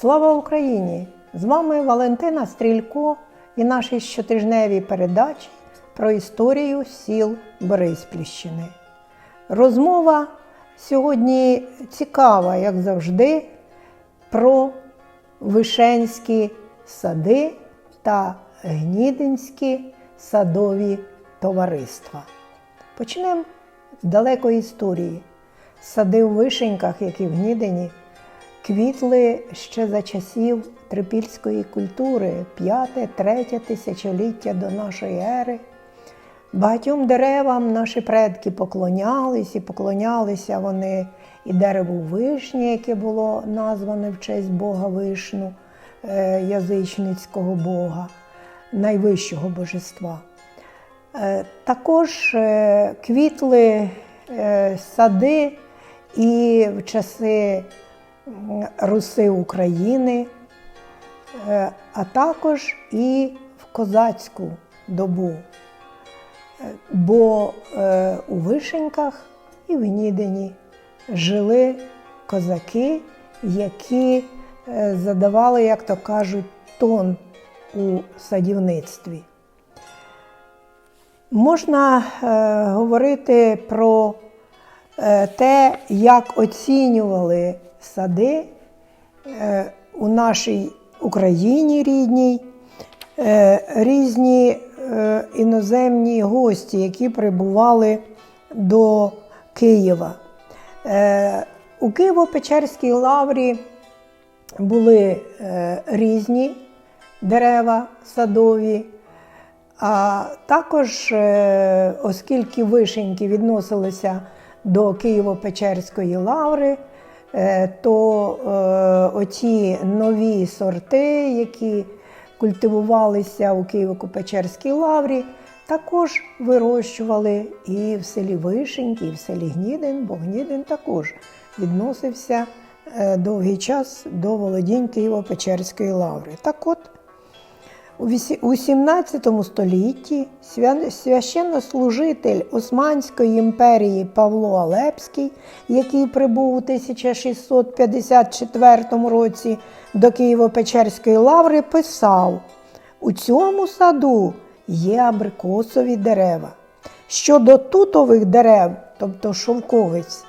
Слава Україні! З вами Валентина Стрілько і наші щотижневі передачі про історію сіл Бориспільщини. Розмова сьогодні цікава, як завжди, про вишенські сади та гнідинські садові товариства. Почнемо з далекої історії. Сади в вишеньках, які в Гнідині, квітли ще за часів трипільської культури, п'яте, третє тисячоліття до нашої ери. Багатьом деревам наші предки поклонялись і поклонялися вони і дереву вишні, яке було назване в честь Бога Вишну, е, язичницького Бога, найвищого божества. Е, Також е, квітли сади і в часи Руси України, е, а також і в козацьку добу. Е, Бо е, у Вишеньках і в Гнідині жили козаки, які задавали, як то кажуть, тон у садівництві. Можна говорити про те, як оцінювали сади е, у нашій Україні рідній, е, різні е, іноземні гості, які прибували до Києва. У Києво-Печерській лаврі були різні дерева садові. А також, оскільки вишеньки відносилися до Києво-Печерської лаври, то е, оці нові сорти, які культивувалися у Києво-Печерській лаврі, також вирощували і в селі Вишеньки, і в селі Гнідин, бо Гнідин також відносився е, довгий час до володінь Києво-Печерської лаври. Так от, у 17 столітті священнослужитель Османської імперії Павло Алепський, який прибув у 1654 році до Києво-Печерської лаври, писав: у цьому саду є абрикосові дерева. Щодо тутових дерев, тобто шовковиць,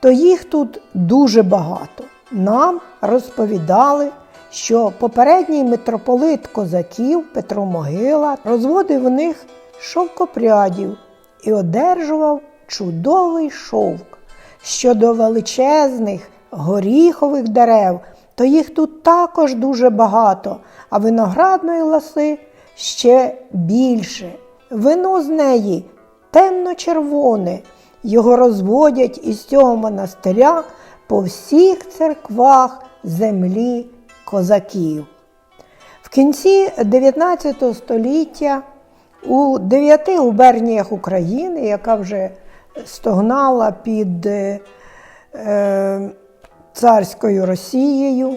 то їх тут дуже багато. Нам розповідали, що попередній митрополит козаків Петро Могила розводив в них шовкопрядів і одержував чудовий шовк. Щодо величезних горіхових дерев, то їх тут також дуже багато, а виноградної лоси ще більше. Вино з неї темно-червоне. Його розводять із цього монастиря по всіх церквах землі козаків. В кінці 19 століття у дев'яти губерніях України, яка вже стогнала під е, е, царською Росією,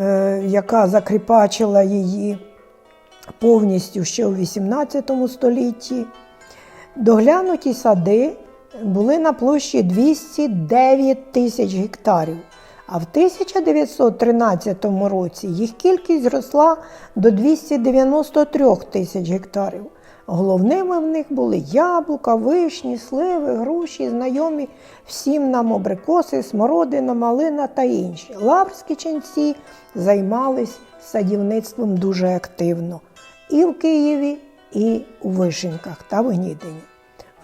е, яка закріпачила її повністю ще у 18 столітті, доглянуті сади були на площі 209 тисяч гектарів. А в 1913 році їх кількість зросла до 293 тисяч гектарів. Головними в них були яблука, вишні, сливи, груші, знайомі всім нам абрикоси, смородина, малина та інші. Лаврські ченці займались садівництвом дуже активно і в Києві, і у Вишеньках та в Гнідині.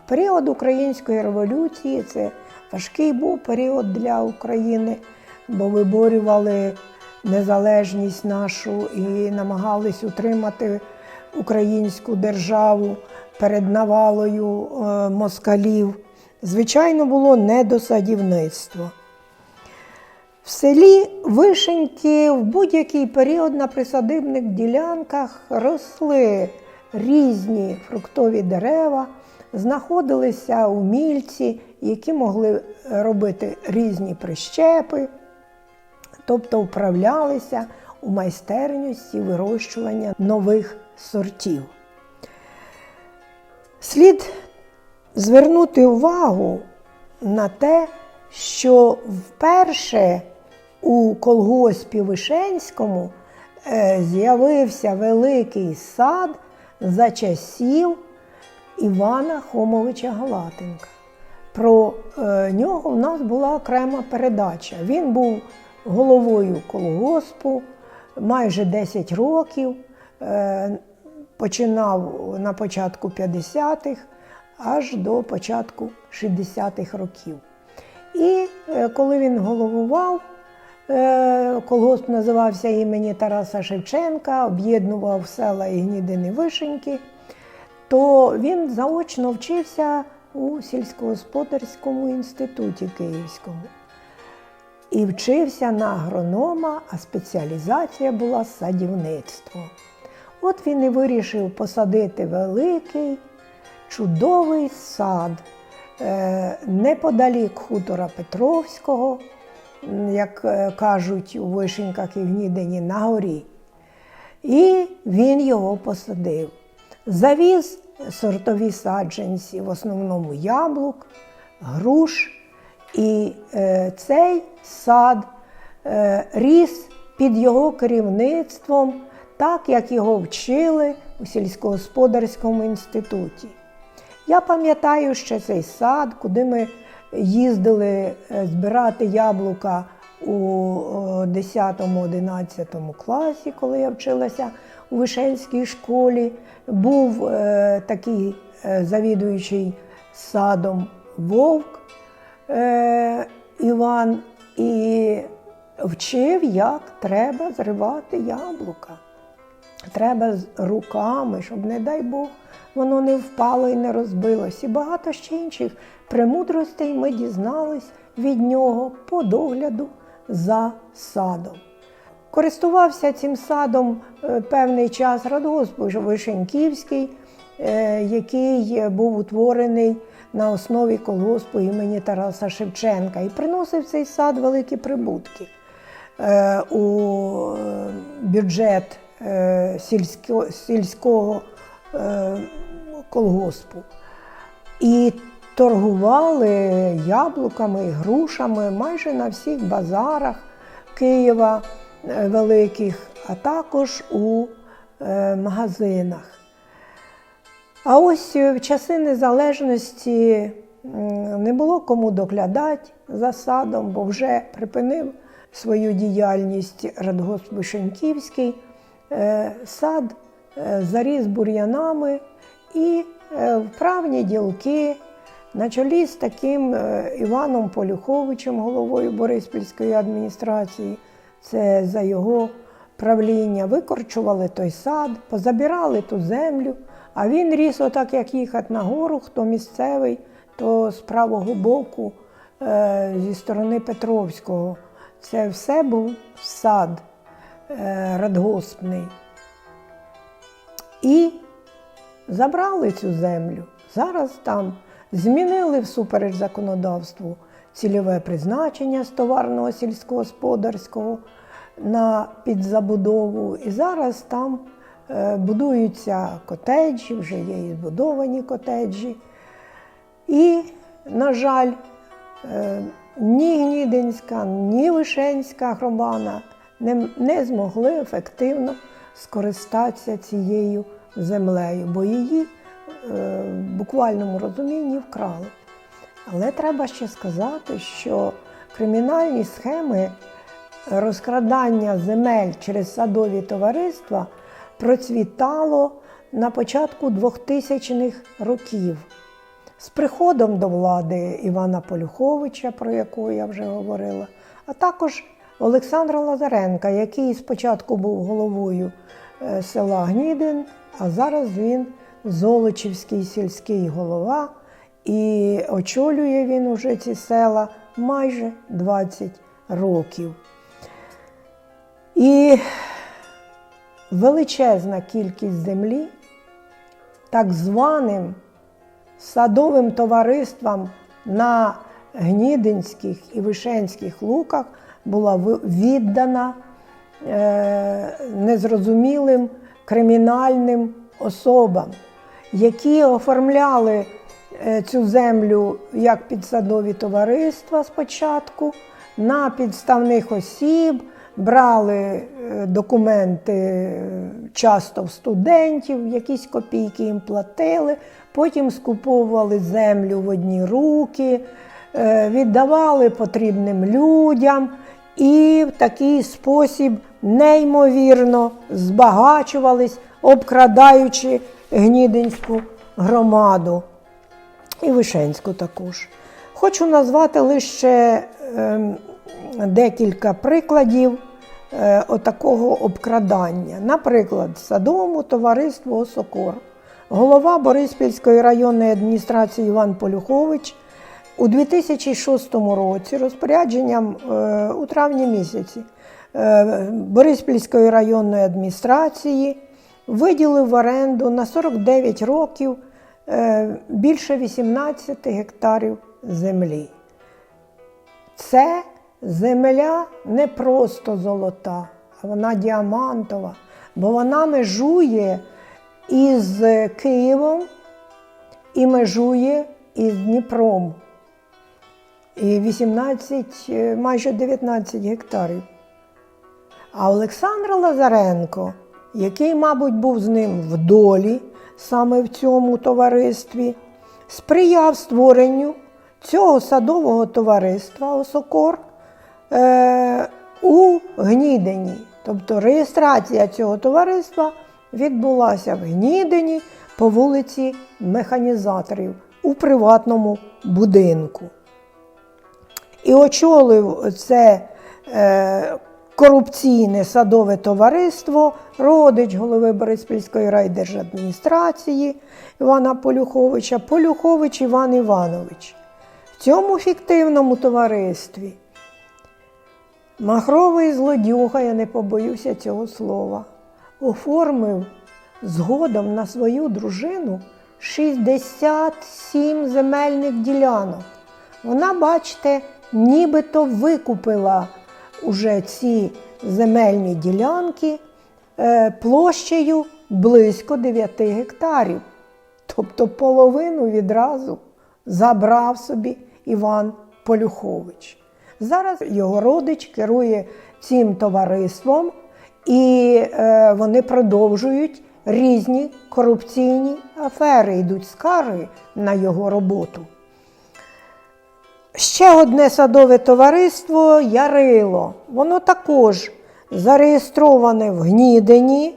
В період Української революції це важкий був період для України, бо виборювали незалежність нашу і намагались утримати українську державу перед навалою е, москалів. Звичайно, було не до садівництва. В селі Вишеньки в будь-який період на присадибних ділянках росли різні фруктові дерева, знаходилися умільці, які могли робити різні прищепи, тобто вправлялися у майстерності вирощування нових сортів. Слід звернути увагу на те, що вперше у колгоспі Вишенському е, з'явився великий сад за часів Івана Хомовича Галатенка. Про е, нього в нас була окрема передача. Він був головою колгоспу майже 10 років, е, починав на початку 50-х аж до початку 60-х років. І е, коли він головував, е, колгосп називався імені Тараса Шевченка, об'єднував села Ігнідини Вишеньки, то він заочно вчився у сільськогосподарському інституті Київському. І вчився на агронома, а спеціалізація була садівництво. От він і вирішив посадити великий, чудовий сад е, неподалік хутора Петровського, як е, кажуть у Вишеньках і в Гнідині, на горі. І він його посадив. Завіз сортові саджанці, в основному яблук, груш. І е, цей сад е, ріс під його керівництвом, так як його вчили у сільськогосподарському інституті. Я пам'ятаю ще цей сад, куди ми їздили е, збирати яблука у 10-11 класі, коли я вчилася у Вишенській школі. Був е, такий е, завідуючий садом вовк е, Іван і вчив, як треба зривати яблука. Треба з руками, щоб, не дай Бог, воно не впало і не розбилось. І багато ще інших премудростей ми дізнались від нього по догляду за садом. Користувався цим садом е, певний час радгосп Вишеньківський, е, який був утворений на основі колгоспу імені Тараса Шевченка і приносив цей сад великі прибутки е, у е, бюджет е, сільсько- сільського колгоспу. І торгували яблуками і грушами майже на всіх базарах Києва великих, а також у магазинах. А ось в часи незалежності не було кому доглядати за садом, бо вже припинив свою діяльність Радгосп Вишеньківський. Е, Сад е, заріс бур'янами і е, вправні ділки на чолі з таким е, Іваном Полюховичем, головою Бориспільської адміністрації. Це за його правління викорчували той сад, позабирали ту землю, а він ріс отак, як їхати на гору, хто місцевий, то з правого боку, е, зі сторони Петровського. Це все був сад е, радгоспний. І забрали цю землю. Зараз там змінили всупереч законодавству цільове призначення з товарного сільськогосподарського на підзабудову. І зараз там будуються котеджі, вже є і збудовані котеджі. І, на жаль, е, ні Гнідинська, ні Вишенська громада не, не змогли ефективно скористатися цією землею, бо її е, в буквальному розумінні вкрали. Але треба ще сказати, що кримінальні схеми розкрадання земель через садові товариства процвітало на початку 2000-х років. З приходом до влади Івана Полюховича, про якого я вже говорила, а також Олександра Лазаренка, який спочатку був головою е, села Гнідин, а зараз він Золочівський сільський голова, і очолює він уже ці села майже 20 років. І величезна кількість землі так званим садовим товариствам на Гнідинських і Вишенських луках була віддана е, незрозумілим кримінальним особам, які оформляли е, цю землю як підсадові товариства спочатку, на підставних осіб, брали е, документи е, часто в студентів, якісь копійки їм платили, потім скуповували землю в одні руки, е, віддавали потрібним людям і в такий спосіб неймовірно збагачувались, обкрадаючи гнідинську громаду і Вишенську також. Хочу назвати лише ем, декілька прикладів е, отакого обкрадання. Наприклад, садовому товариству Осокор, голова Бориспільської районної адміністрації Іван Полюхович у 2006 році розпорядженням е, у травні місяці е, Бориспільської районної адміністрації виділив в оренду на 49 років більше 18 гектарів землі. Це земля не просто золота, а вона діамантова, бо вона межує із Києвом і межує із Дніпром. І 18, е, майже 19 гектарів. А Олександр Лазаренко, який, мабуть, був з ним в долі саме в цьому товаристві, сприяв створенню цього садового товариства Осокор е, у Гнідині. Тобто реєстрація цього товариства відбулася в Гнідині по вулиці Механізаторів у приватному будинку. І очолив це е, корупційне садове товариство, родич голови Бориспільської райдержадміністрації Івана Полюховича, Полюхович Іван Іванович. В цьому фіктивному товаристві махровий злодюга, я не побоюся цього слова, оформив згодом на свою дружину 67 земельних ділянок. Вона, бачите, нібито викупила уже ці земельні ділянки е, площею близько 9 гектарів. Тобто половину відразу забрав собі Іван Полюхович. Зараз його родич керує цим товариством, і е, вони продовжують різні корупційні афери, йдуть скарги на його роботу. Ще одне садове товариство Ярило. Воно також зареєстроване в Гнідині.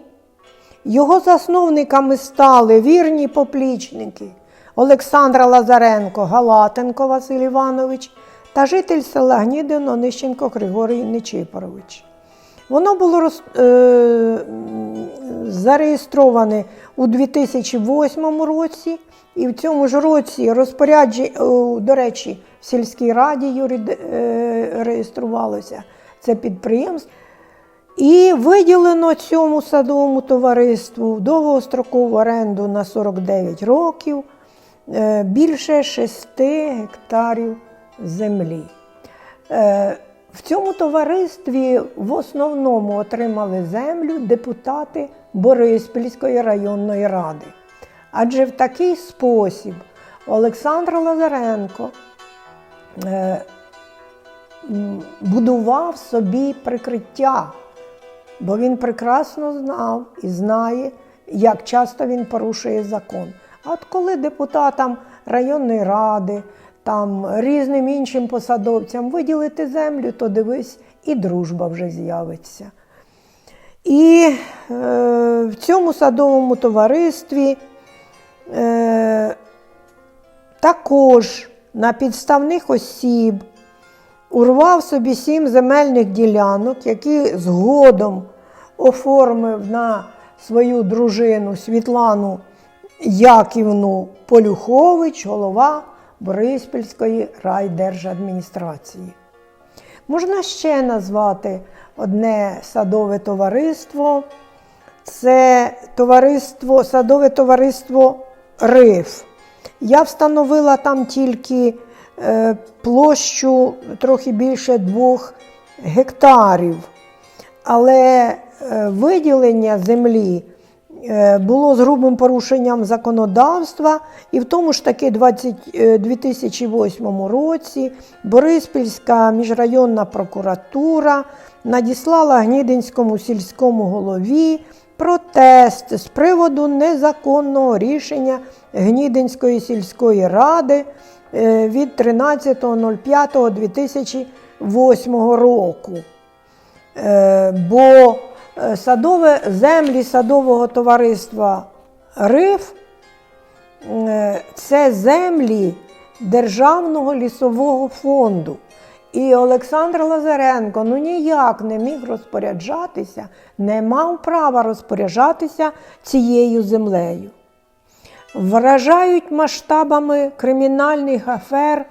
Його засновниками стали вірні поплічники Олександра Лазаренко, Галатенко Василь Іванович та житель села Гнідин Онищенко Григорій Нечипорович. Воно було роз, е, зареєстроване у 2008 році, і в цьому ж році розпорядження, до речі, в сільській раді юрид, е, реєструвалося це підприємство. І виділено цьому садовому товариству довгострокову оренду на 49 років е, більше 6 гектарів землі. Е, В цьому товаристві в основному отримали землю депутати Бориспільської районної ради. Адже в такий спосіб Олександр Лазаренко е, будував собі прикриття, бо він прекрасно знав і знає, як часто він порушує закон. А от коли депутатам районної ради, там різним іншим посадовцям виділити землю, то дивись, і дружба вже з'явиться. І е, в цьому садовому товаристві е, також на підставних осіб урвав собі сім земельних ділянок, які згодом оформив на свою дружину Світлану Яківну Полюхович, голова Бориспільської райдержадміністрації. Можна ще назвати одне садове товариство. Це товариство, садове товариство Риф. Я встановила там тільки е, площу трохи більше двох гектарів. Але е, виділення землі було з грубим порушенням законодавства, і в тому ж таки 20, е, 2008 році Бориспільська міжрайонна прокуратура надіслала Гнідинському сільському голові протест з приводу незаконного рішення Гнідинської сільської ради е, від 13.05.2008 року. Е, бо е, садове, землі садового товариства РИФ е, це землі Державного лісового фонду. І Олександр Лазаренко ну ніяк не міг розпоряджатися, не мав права розпоряджатися цією землею. Вражають масштабами кримінальних афер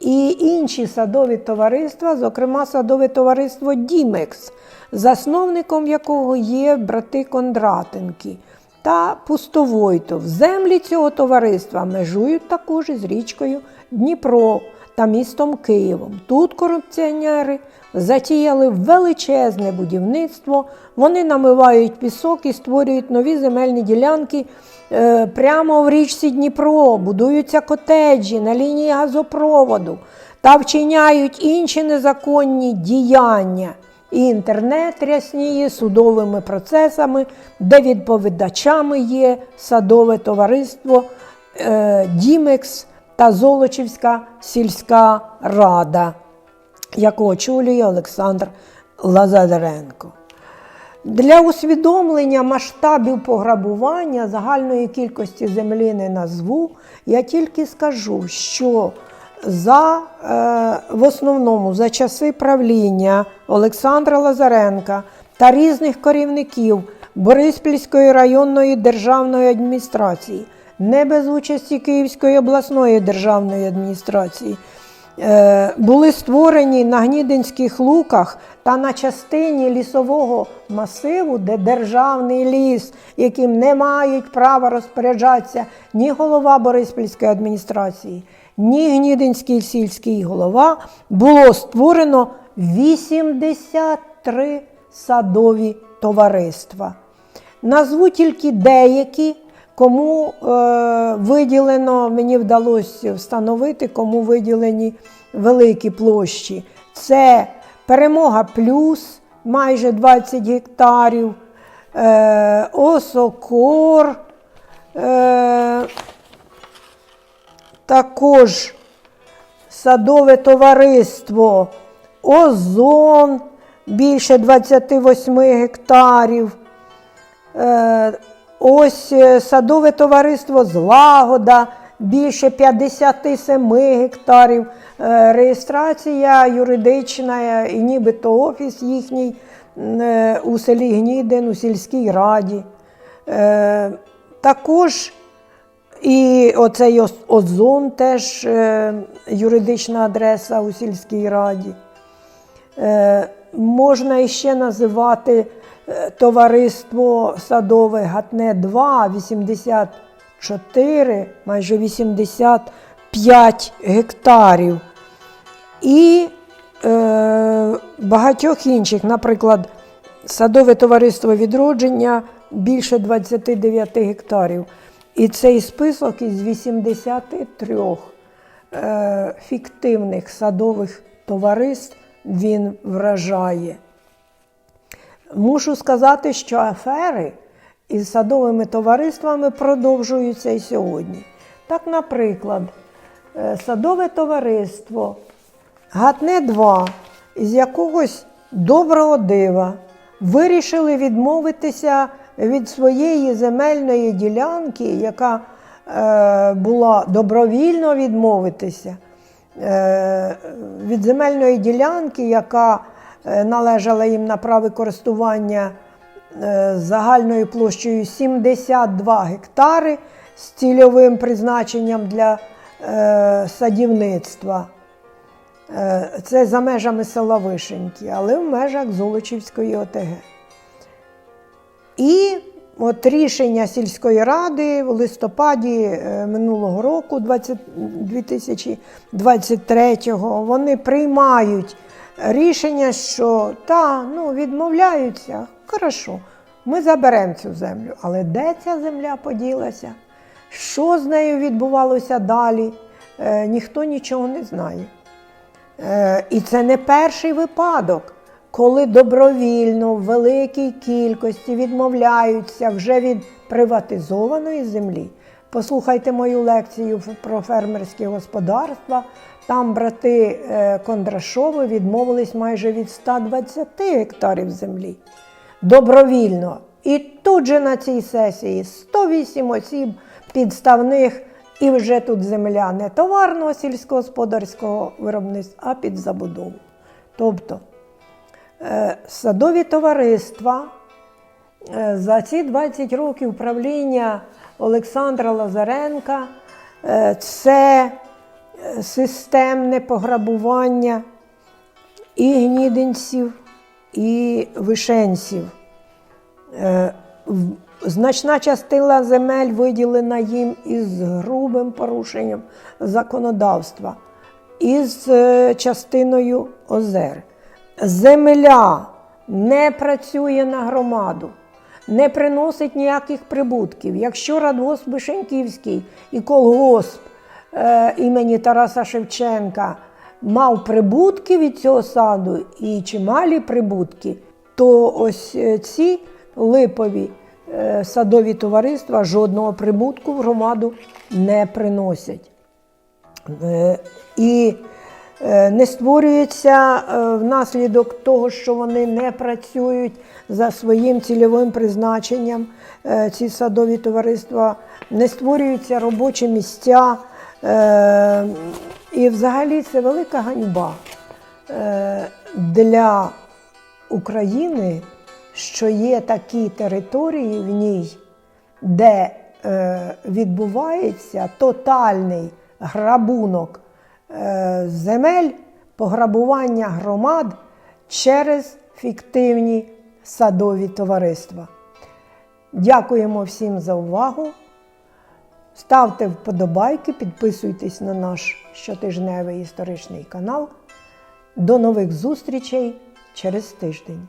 і інші садові товариства, зокрема садове товариство Дімекс, засновником якого є брати Кондратенки та Пустовойтов. Землі цього товариства межують також із річкою Дніпро та містом Києвом. Тут корупціонери затіяли величезне будівництво. Вони намивають пісок і створюють нові земельні ділянки е, прямо в річці Дніпро, будуються котеджі на лінії газопроводу та вчиняють інші незаконні діяння. І інтернет рясніє судовими процесами, де відповідачами є садове товариство е, Дімекс та Золочівська сільська рада, яку очолює Олександр Лазаренко. Для усвідомлення масштабів пограбування загальної кількості землі не назву, я тільки скажу, що за, е, в основному за часи правління Олександра Лазаренка та різних керівників Бориспільської районної державної адміністрації, не без участі Київської обласної державної адміністрації, е, були створені на Гнідинських луках та на частині лісового масиву, де державний ліс, яким не мають права розпоряджатися ні голова Бориспільської адміністрації, ні Гнідинський сільський голова, було створено 83 садові товариства. Назву тільки деякі, кому е, виділено, мені вдалося встановити, кому виділені великі площі. Це Перемога Плюс майже 20 гектарів, е, Осокор, е, також садове товариство Озон більше 28 гектарів. Е, Ось е, садове товариство Злагода більше 57 гектарів. Е, Реєстрація юридична і нібито офіс їхній у селі Гнідин, у сільській раді. Також і оцей Озон теж е, юридична адреса у сільській раді. Е, можна іще називати е, товариство садове Гатне 2, 84, майже 85 гектарів. І е, багатьох інших, наприклад, садове товариство відродження більше 29 гектарів. І цей список із 83 е, фіктивних садових товариств він вражає. Мушу сказати, що афери із садовими товариствами продовжуються і сьогодні. Так, наприклад, е, садове товариство Гатне 2 із якогось доброго дива вирішили відмовитися від своєї земельної ділянки, яка е, була добровільно відмовитися е, від земельної ділянки, яка е, належала їм на право користування е, загальною площею 72 гектари з цільовим призначенням для е, садівництва. Е, Це за межами села Вишеньки, але в межах Золочівської ОТГ. І от рішення сільської ради в листопаді е, минулого року, 20 2023-го, вони приймають рішення, що та, ну, відмовляються, хорошо, ми заберемо цю землю. Але де ця земля поділася? Що з нею відбувалося далі? Е, ніхто нічого не знає. Е, і це не перший випадок, коли добровільно в великій кількості відмовляються вже від приватизованої землі. Послухайте мою лекцію про фермерські господарства. Там брати е, Кондрашови відмовились майже від 120 гектарів землі добровільно. І тут же на цій сесії 108 осіб підставних, і вже тут земля не товарного сільськогосподарського виробництва, а під забудову. Тобто садові товариства е, за ці 20 років правління Олександра Лазаренка е, це е, системне пограбування і гнідинців, і вишенців. Е, Значна частина земель виділена їм із грубим порушенням законодавства, із е, частиною озер. Земля не працює на громаду, не приносить ніяких прибутків. Якщо радгосп Вишеньківський і колгосп е, імені Тараса Шевченка мав прибутки від цього саду і чималі прибутки, то ось е, ці липові е, садові товариства жодного прибутку в громаду не приносять. Е, І не створюється е, внаслідок того, що вони не працюють за своїм цільовим призначенням, е, ці садові товариства, не створюються робочі місця. Е, І взагалі це велика ганьба е, для України, що є такі території в ній, де е, відбувається тотальний грабунок е, земель, пограбування громад через фіктивні садові товариства. Дякуємо всім за увагу. Ставте вподобайки, підписуйтесь на наш щотижневий історичний канал. До нових зустрічей через тиждень.